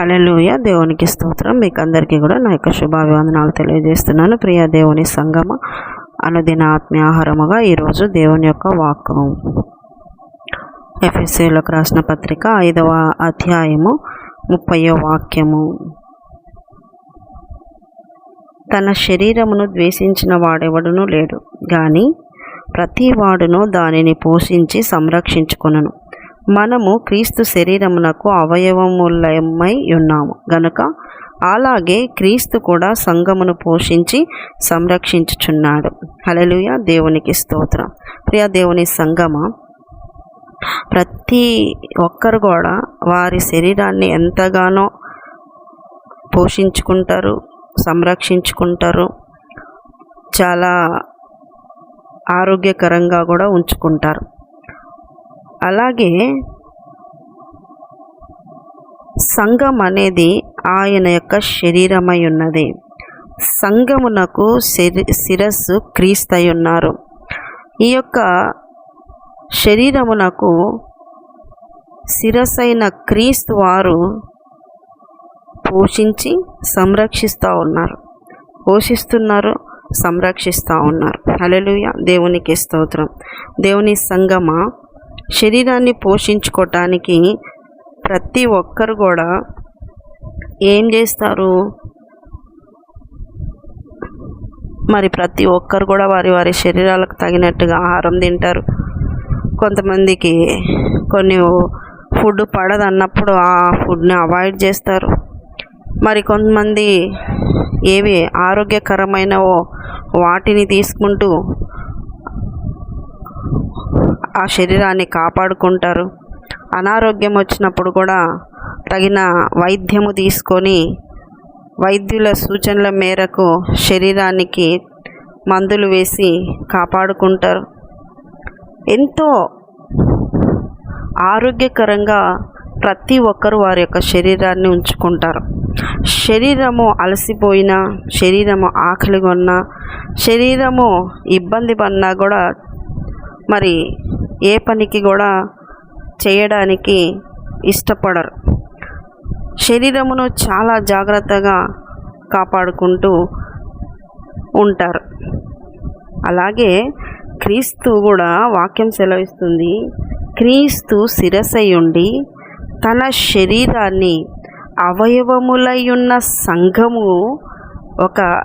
హలలుయ దేవునికి స్తోత్రం. మీకు అందరికీ కూడా నా యొక్క శుభాభివందనాలు తెలియజేస్తున్నాను. ప్రియ దేవుని సంగమ అనుదిన ఆత్మీయ ఆహారముగా ఈరోజు దేవుని యొక్క వాక్కు ఎఫ్ఎస్సీలకు రాసిన పత్రిక ఐదవ అధ్యాయము ముప్పయో వాక్యము. తన శరీరమును ద్వేషించిన వాడెవడునూ లేడు కానీ ప్రతి వాడును దానిని పోషించి సంరక్షించుకొనును. మనము క్రీస్తు శరీరమునకు అవయవములమై ఉన్నాము. గనుక అలాగే క్రీస్తు కూడా సంఘమును పోషించి సంరక్షించుచున్నాడు. హలలుయ దేవునికి స్తోత్రం. ప్రియ దేవుని సంగమ ప్రతి ఒక్కరు కూడా వారి శరీరాన్ని ఎంతగానో పోషించుకుంటారు సంరక్షించుకుంటారు చాలా ఆరోగ్యకరంగా కూడా ఉంచుకుంటారు. అలాగే సంఘం అనేది ఆయన యొక్క శరీరమై ఉన్నది. సంఘమునకు శిరస్సు క్రీస్తై ఉన్నారు. ఈ యొక్క శరీరమునకు శిరసైన క్రీస్తు వారు పోషించి సంరక్షిస్తూ ఉన్నారు. పోషిస్తున్నారు సంరక్షిస్తూ ఉన్నారు. హల్లెలూయ. దేవునికి స్తోత్రం. దేవుని సంగమ శరీరాన్ని పోషించుకోవటానికి ప్రతి ఒక్కరు కూడా ఏం చేస్తారు? మరి ప్రతి ఒక్కరు కూడా వారి వారి శరీరాలకు తగినట్టుగా ఆహారం తింటారు. కొంతమందికి కొన్ని ఫుడ్ పడదన్నప్పుడు ఆ ఫుడ్ని అవాయిడ్ చేస్తారు. మరి కొంతమంది ఏవి ఆరోగ్యకరమైనవో వాటిని తీసుకుంటూ ఆ శరీరాన్ని కాపాడుకుంటారు. అనారోగ్యం వచ్చినప్పుడు కూడా తగిన వైద్యము తీసుకొని వైద్యుల సూచనల మేరకు శరీరానికి మందులు వేసి కాపాడుకుంటారు. ఎంతో ఆరోగ్యకరంగా ప్రతి ఒక్కరు వారి యొక్క శరీరాన్ని ఉంచుకుంటారు. శరీరము అలసిపోయినా శరీరము ఆకలి కొన్నా శరీరము ఇబ్బంది పడినా కూడా మరి ఏ పనికి కూడా చేయడానికి ఇష్టపడరు. శరీరమును చాలా జాగ్రత్తగా కాపాడుకుంటూ ఉంటారు. అలాగే క్రీస్తు కూడా వాక్యం సెలవిస్తుంది. క్రీస్తు శిరసై ఉండి తన శరీరాన్ని అవయవములయున్న సంఘము ఒక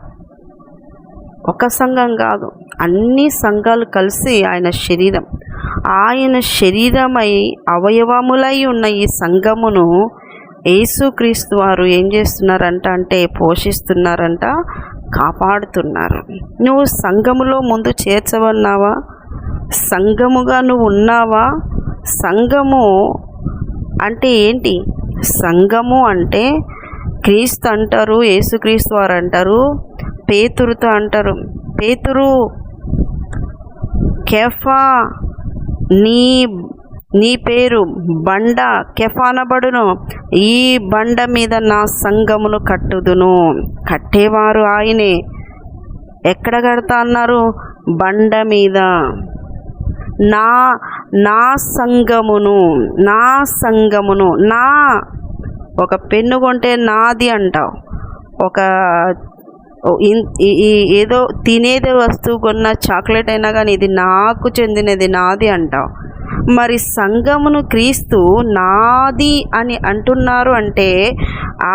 ఒక సంఘం కాదు అన్ని సంఘాలు కలిసి ఆయన శరీరం. ఆయన శరీరమై అవయవములై ఉన్న ఈ సంఘమును యేసుక్రీస్తు వారు ఏం చేస్తున్నారంట అంటే పోషిస్తున్నారంట కాపాడుతున్నారు. నువ్వు సంఘములో ముందు చేర్చవన్నావా సంఘముగా నువ్వు ఉన్నావా? సంఘము అంటే ఏంటి? సంఘము అంటే క్రీస్తు అంటారు యేసుక్రీస్తు వారు అంటారు పేతురుతో అంటారు. పేతురు కెఫా నీ నీ పేరు బండ కెఫానబడును. ఈ బండ మీద నా సంఘమును కట్టుదును. కట్టేవారు ఆయనే. ఎక్కడ కడతా అన్నారు? బండ మీద. నా నా సంఘమును నా సంఘమును నా. ఒక పెన్ను కొంటే నాది అంటావు. ఒక ఏదో తినేది వస్తువు కొన్న చాక్లెట్ అయినా కానీ ఇది నాకు చెందినది నాది అంటావు మరి సంఘమును క్రీస్తు నాది అని అంటున్నారు అంటే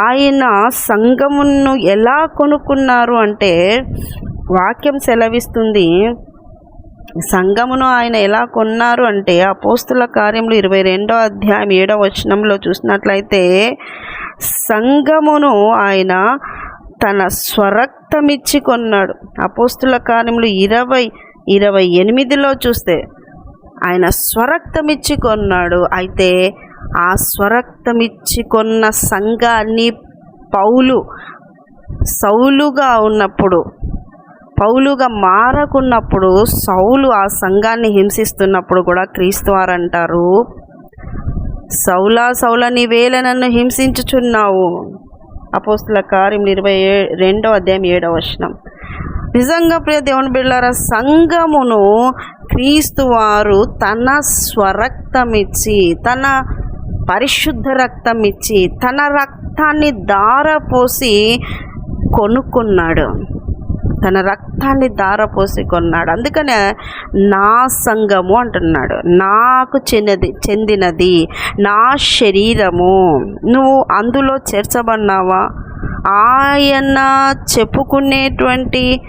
ఆయన సంఘమును ఎలా కొనుక్కున్నారు అంటే వాక్యం సెలవిస్తుంది సంఘమును ఆయన ఎలా కొన్నారు అంటే అపోస్తుల కార్యములు ఇరవై రెండో అధ్యాయం ఏడవ వచనంలో చూసినట్లయితే సంఘమును ఆయన తన స్వరక్తమిచ్చి కొన్నాడు. అపోస్తుల కార్యములు ఇరవై ఇరవై ఎనిమిదిలో చూస్తే ఆయన స్వరక్తమిచ్చి కొన్నాడు. అయితే ఆ స్వరక్తమిచ్చి కొన్న సంఘాన్ని పౌలు సౌలుగా ఉన్నప్పుడు పౌలుగా మారకున్నప్పుడు సౌలు ఆ సంఘాన్ని హింసిస్తున్నప్పుడు కూడా క్రీస్తు అంటారు సౌలా సౌల నీవేళ నన్ను హింసించుచున్నావు. అపోస్తుల కార్యం ఇరవై రెండో అధ్యాయం ఏడవ వచనం. నిజంగా ప్రియ దేవుని బిళ్ళారా సంఘమును క్రీస్తు వారు తన స్వరక్తమిచ్చి తన పరిశుద్ధ రక్తం ఇచ్చి తన రక్తాన్ని దారపోసి కొనుక్కున్నాడు. తన రక్తాన్ని దారపోసి కొన్నాడు. అందుకనే నా సంఘము అంటున్నాడు. నాకు చెందినది చెందినది నా శరీరము. నువ్వు అందులో చేర్చబడినావా? ఆయన చెప్పుకునేటువంటి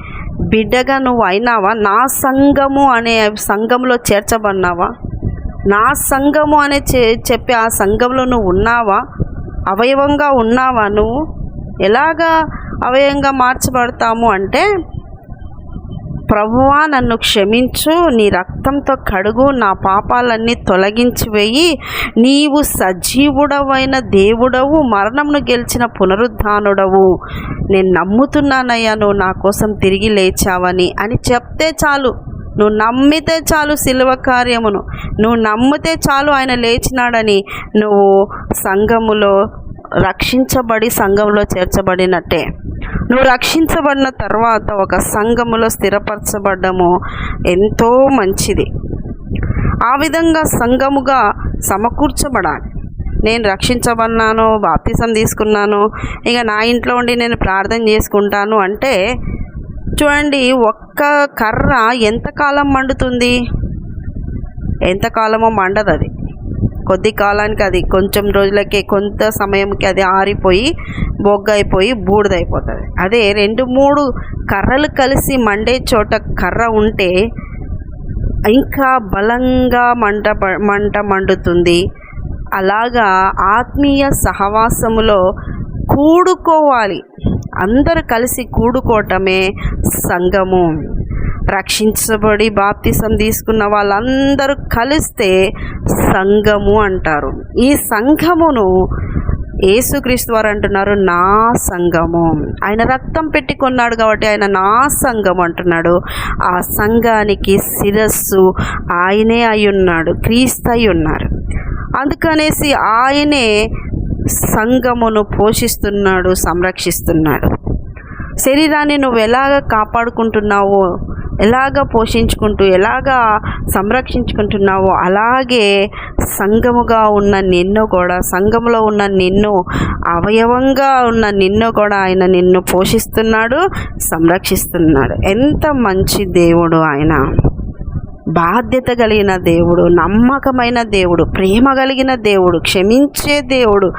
బిడ్డగా నువ్వు అయినావా? నా సంఘము అనే సంఘంలో చేర్చబడినావా? నా సంఘము అనే చె చెప్పి ఆ సంఘంలో నువ్వు ఉన్నావా? అవయవంగా ఉన్నావా నువ్వు? ఎలాగా అవయంగా మార్చబడతాము అంటే ప్రభువా నన్ను క్షమించు నీ రక్తంతో కడుగు నా పాపాలన్నీ తొలగించి వేయి. నీవు సజీవుడవైన దేవుడవు మరణమును గెలిచిన పునరుద్ధానుడవు. నేను నమ్ముతున్నానయ్యా నువ్వు నా కోసం తిరిగి లేచావని అని చెప్తే చాలు. నువ్వు నమ్మితే చాలు శిలువ కార్యమును. నువ్వు నమ్మితే చాలు ఆయన లేచినాడని. నువ్వు సంఘములో రక్షించబడి సంఘంలో చేర్చబడినట్టే. నువ్వు రక్షించబడిన తర్వాత ఒక సంఘములో స్థిరపరచబడము ఎంతో మంచిది. ఆ విధంగా సంఘముగా సమకూర్చబడాలి. నేను రక్షించబడినాను బాప్తిసం తీసుకున్నాను ఇక నా ఇంట్లో ఉండి నేను ప్రార్థన చేసుకుంటాను అంటే చూడండి ఒక్క కర్ర ఎంతకాలం మండుతుంది? ఎంతకాలమో మండదు అది కొద్ది కాలానికి అది కొంచెం రోజులకే కొంత సమయంకి అది ఆరిపోయి బొగ్గైపోయి బూడిదైపోతుంది. అదే రెండు మూడు కర్రలు కలిసి మండే చోట కర్ర ఉంటే ఇంకా బలంగా మంట మంట మండుతుంది. అలాగా ఆత్మీయ సహవాసములో కూడుకోవాలి. అందరూ కలిసి కూడుకోవటమే సంఘము రక్షించబడి బాప్తిసం తీసుకున్న వాళ్ళందరూ కలిస్తే సంఘము అంటారు. ఈ సంఘమును యేసుక్రీస్తు వారు అంటున్నారు నా సంఘము. ఆయన రక్తం పెట్టి కొన్నాడు కాబట్టి ఆయన నా సంఘం అంటున్నాడు. ఆ సంఘానికి శిరస్సు ఆయనే అయి ఉన్నాడు క్రీస్తు అయి ఉన్నారు. అందుకనేసి ఆయనే సంఘమును పోషిస్తున్నాడు సంరక్షిస్తున్నాడు. శరీరాన్ని నువ్వు ఎలాగ కాపాడుకుంటున్నావో ఎలాగ పోషించుకుంటూ ఎలాగ సంరక్షించుకుంటున్నావో అలాగే సంఘముగా ఉన్న నిన్ను కూడా సంఘములో ఉన్న నిన్ను అవయవంగా ఉన్న నిన్ను కూడా ఆయన నిన్ను పోషిస్తున్నాడు సంరక్షిస్తున్నాడు. ఎంత మంచి దేవుడు ఆయన. బాధ్యత కలిగిన దేవుడు నమ్మకమైన దేవుడు ప్రేమ కలిగిన దేవుడు క్షమించే దేవుడు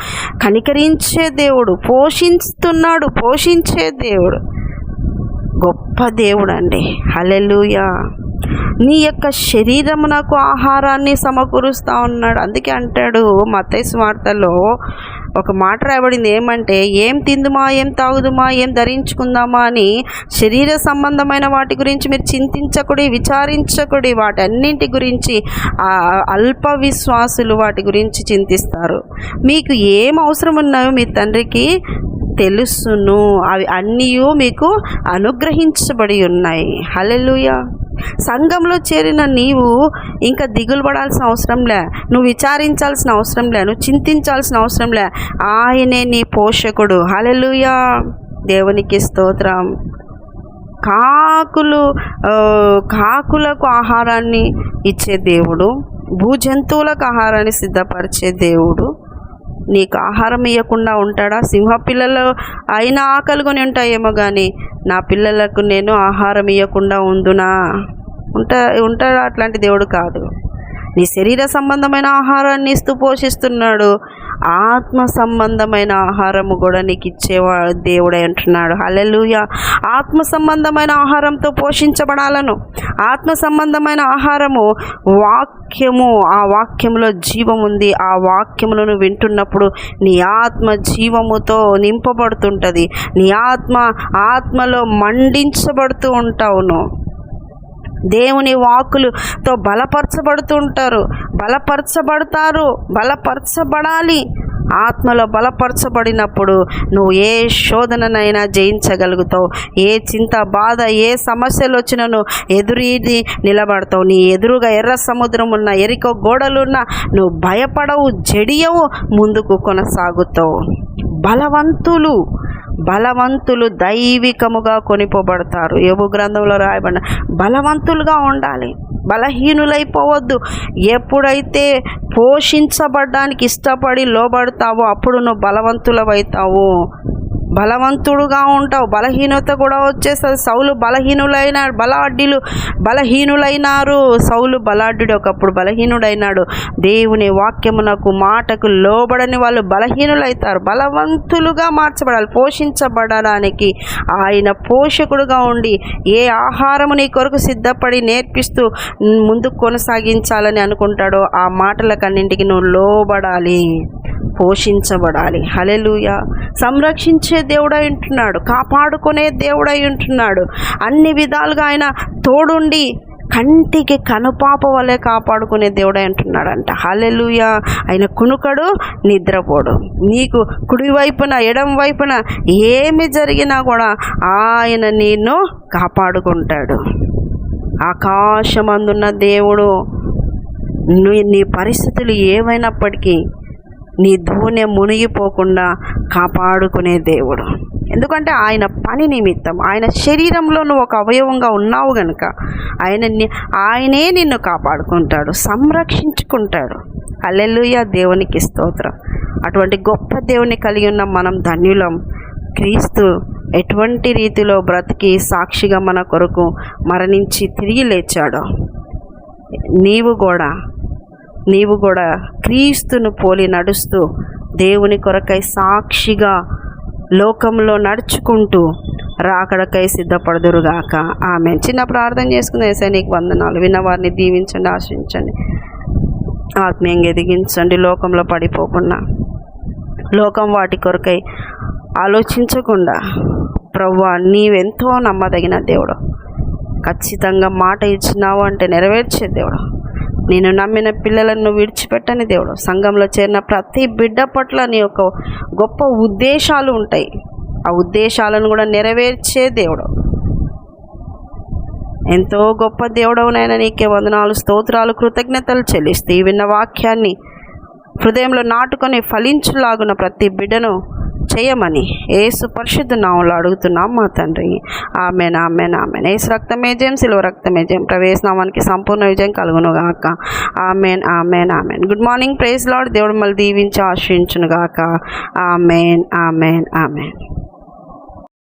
కనికరించే దేవుడు పోషిస్తున్నాడు పోషించే దేవుడు. గొప్ప దేవుడు అండి హలెలుయా నీ యొక్క శరీరమునకు ఆహారాన్ని సమకూరుస్తూ ఉన్నాడు. అందుకే అంటాడు మత్తయి వార్తలో ఒక మాట రాయబడింది ఏమంటే ఏం తిందుమా ఏం తాగుదుమా ఏం ధరించుకుందామా అని శరీర సంబంధమైన వాటి గురించి మీరు చింతించకుడి విచారించకుడి వాటన్నింటి గురించి అల్ప విశ్వాసులు వాటి గురించి చింతిస్తారు. మీకు ఏం అవసరం ఉన్నాయో మీ తండ్రికి? తెలుసును. అవి అన్నీ మీకు అనుగ్రహించబడి ఉన్నాయి. హలెలుయ సంఘంలో చేరిన నీవు ఇంకా దిగులు పడాల్సిన అవసరం లే. నువ్వు విచారించాల్సిన అవసరం లే. నువ్వు చింతించాల్సిన అవసరం లే. ఆయనే నీ పోషకుడు. హల్లెలూయా. దేవునికి స్తోత్రం. కాకులు కాకులకు ఆహారాన్ని ఇచ్చే దేవుడు. భూజంతువులకు ఆహారాన్ని సిద్ధపరిచే దేవుడు. నీకు ఆహారం ఇవ్వకుండా ఉంటాడా? సింహ పిల్లలు అయినా ఆకలికొని ఉంటాయేమో కానీ నా పిల్లలకు నేను ఆహారం ఇవ్వకుండా ఉందునా ఉంటా ఉంటాడా? అట్లాంటి దేవుడు కాదు. నీ శరీర సంబంధమైన ఆహారాన్ని ఇస్తూ పోషిస్తున్నాడు. ఆత్మ సంబంధమైన ఆహారము కూడా నీకు ఇచ్చేవా దేవుడే అంటున్నాడు. హలెలుయ ఆత్మ సంబంధమైన ఆహారంతో పోషించబడాలను. ఆత్మ సంబంధమైన ఆహారము వాక్యము ఆ వాక్యంలో జీవం ఉంది. ఆ వాక్యములను వింటున్నప్పుడు నీ ఆత్మ జీవముతో నింపబడుతుంటుంది. నీ ఆత్మ ఆత్మలో మండించబడుతూ ఉంటావును. దేవుని వాకులతో బలపరచబడుతుంటారు. బలపరచబడతారు. బలపరచబడాలి. ఆత్మలో బలపరచబడినప్పుడు నువ్వు ఏ శోధననైనా జయించగలుగుతావు. ఏ చింత బాధ ఏ సమస్యలు వచ్చినను ఎదురీది నిలబడతావు. నీ ఎదురుగా ఎర్ర సముద్రం ఉన్న ఎరికో గోడలున్న నువ్వు భయపడవు జడియవు ముందుకు కొనసాగుతావు. బలవంతులు. బలవంతులు దైవికముగా కొనిపోబడతారు. యోగు గ్రంథంలో రాయబడిన బలవంతులుగా ఉండాలి. బలహీనులైపోవద్దు. ఎప్పుడైతే పోషించబడడానికి ఇష్టపడి లోబడతావో అప్పుడు నువ్వు బలవంతులవైతావు. బలవంతుడుగా ఉంటావు. బలహీనత కూడా వచ్చేస్తుంది. సౌలు బలహీనులైన బలాఢ్యులు బలహీనులైనారు. సౌలు బలాఢ్యుడు ఒకప్పుడు బలహీనుడైనాడు. దేవుని వాక్యమునకు మాటకు లోబడని వాళ్ళు బలహీనులైతారు. బలవంతులుగా మార్చబడాలి. పోషించబడడానికి ఆయన పోషకుడుగా ఉండి ఏ ఆహారము నీ కొరకు సిద్ధపడి నేర్పిస్తూ ముందుకు కొనసాగించాలని అనుకుంటాడో ఆ మాటలకన్నింటికి నువ్వు లోబడాలి పోషించబడాలి. హలెలుయ సంరక్షించే దేవుడై ఉంటున్నాడు. కాపాడుకునే దేవుడై ఉంటున్నాడు. అన్ని విధాలుగా ఆయన తోడుండి కంటికి కనుపాప వలె కాపాడుకునే దేవుడై అంటున్నాడంట హలెలుయ ఆయన కునుకడు నిద్రపోడు. నీకు కుడివైపున ఎడం వైపున ఏమి జరిగినా కూడా ఆయన నిన్ను కాపాడుకుంటాడు. ఆకాశమందున్న దేవుడు నీ నీ పరిస్థితులు ఏమైనప్పటికీ నీ ధూనె మునిగిపోకుండా కాపాడుకునే దేవుడు. ఎందుకంటే ఆయన పని నిమిత్తం ఆయన శరీరంలో నువ్వు ఒక అవయవంగా ఉన్నావు గనుక ఆయన ఆయనే నిన్ను కాపాడుకుంటాడు సంరక్షించుకుంటాడు. అల్లెలుయ దేవునికి స్తోత్రం. అటువంటి గొప్ప దేవుని కలిగి ఉన్న మనం ధన్యులం. క్రీస్తు ఎటువంటి రీతిలో బ్రతికి సాక్షిగా మన కొరకు మరణించి తిరిగి లేచాడో నీవు కూడా నీవు కూడా క్రీస్తును పోలి నడుస్తూ దేవుని కొరకై సాక్షిగా లోకంలో నడుచుకుంటూ రాకడకై సిద్ధపడదురుగాక. ఆమె చిన్న ప్రార్థన చేసుకునే ఏసై నీకు వందనాలు. విన్నవారిని దీవించండి ఆశించండి ఆత్మీయంగా ఎదిగించండి. లోకంలో పడిపోకుండా లోకం వాటి కొరకై ఆలోచించకుండా. ప్రవ్వా నీవెంతో నమ్మదగిన దేవుడు. ఖచ్చితంగా మాట ఇచ్చినావు అంటే నెరవేర్చే దేవుడు. నేను నమ్మిన పిల్లలను విడిచిపెట్టని దేవుడు. సంఘంలో చేరిన ప్రతి బిడ్డ పట్ల నీ యొక్క గొప్ప ఉద్దేశాలు ఉంటాయి. ఆ ఉద్దేశాలను కూడా నెరవేర్చే దేవుడు. ఎంతో గొప్ప దేవుడవునైనా నీకే వందనాలు స్తోత్రాలు కృతజ్ఞతలు చెల్లిస్తూ ఈ విన్న వాక్యాన్ని హృదయంలో నాటుకొని ఫలించులాగున ప్రతి బిడ్డను చేయమని ఏసు పరిశుద్ధ నామంలో అడుగుతున్నాం మా తండ్రి. Amen amen amen. ఏసు రక్తమే జయం సిలువ రక్తమే జయం. ప్రవేశనామానికి సంపూర్ణ విజయం కలుగునుగాక. Amen amen amen. Good morning praise Lord దేవుడు మళ్ళీ దీవించి ఆశ్రయించునుగాక ఆమెన్ ఆమెన్ ఆమెన్.